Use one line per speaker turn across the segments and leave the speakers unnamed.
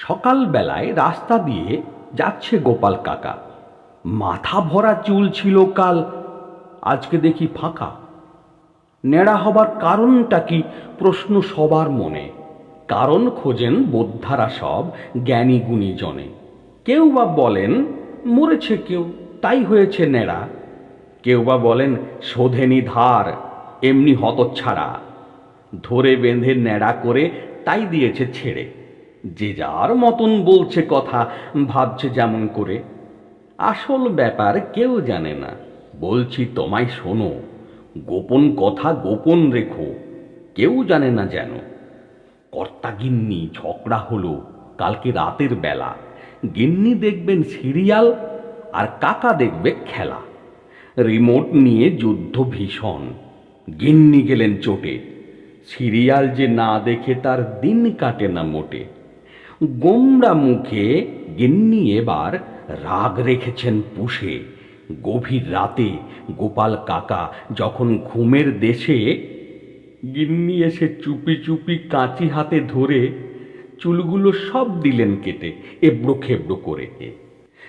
সকালবেলায় রাস্তা দিয়ে যাচ্ছে গোপাল কাকা। মাথা ভরা চুল ছিল কাল, আজকে দেখি ফাঁকা। নেড়া হবার কারণটা কি প্রশ্ন সবার মনে। কারণ খোঁজেন বোদ্ধারা সব জ্ঞানী গুণী জনে কেউ বা বলেন, মরেছে কেউ, তাই হয়েছে নেড়া। কেউ বা বলেন, শোধেনি ধার, এমনি হতচ্ছাড়া। ধরে বেঁধে ন্যাড়া করে তাই দিয়েছে ছেড়ে। যে যার মতন বলছে কথা, ভাবছে যেমন করে। আসল ব্যাপার কেউ জানে না। বলছি তোমায় শোনো, গোপন কথা গোপন রেখো, কেউ জানে না যেন। কর্তা গিন্নি ঝগড়া হলো কালকে রাতের বেলা। গিন্নি দেখবেন সিরিয়াল আর কাকা দেখবে খেলা। রিমোট নিয়ে যুদ্ধ ভীষণ। গিন্নি গেলেন চোটে। সিরিয়াল যে না দেখে তার দিন কাটে না মোটে। গোমরা মুখে গিন্নি এবার রাগ রেখেছেন পুষে। গভীর রাতে গোপাল কাকা যখন ঘুমের দেশে গিন্নি এসে চুপি চুপি কাঁচি হাতে ধরে চুলগুলো সব দিলেন কেটে, এবড়ো খেবড়ো করে।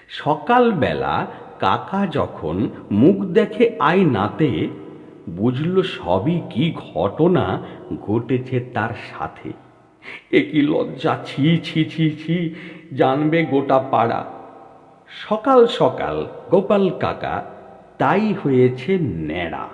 সকালবেলা কাকা যখন মুখ দেখে আয়নাতে বুঝল সবই কি ঘটনা ঘটেছে তার সাথে। এ কি লজ্জা? ছি ছি ছি ছি। জানবে গোটা পাড়া। সকাল সকাল গোপাল কাকা তাই হয়েছে ন্যাড়া।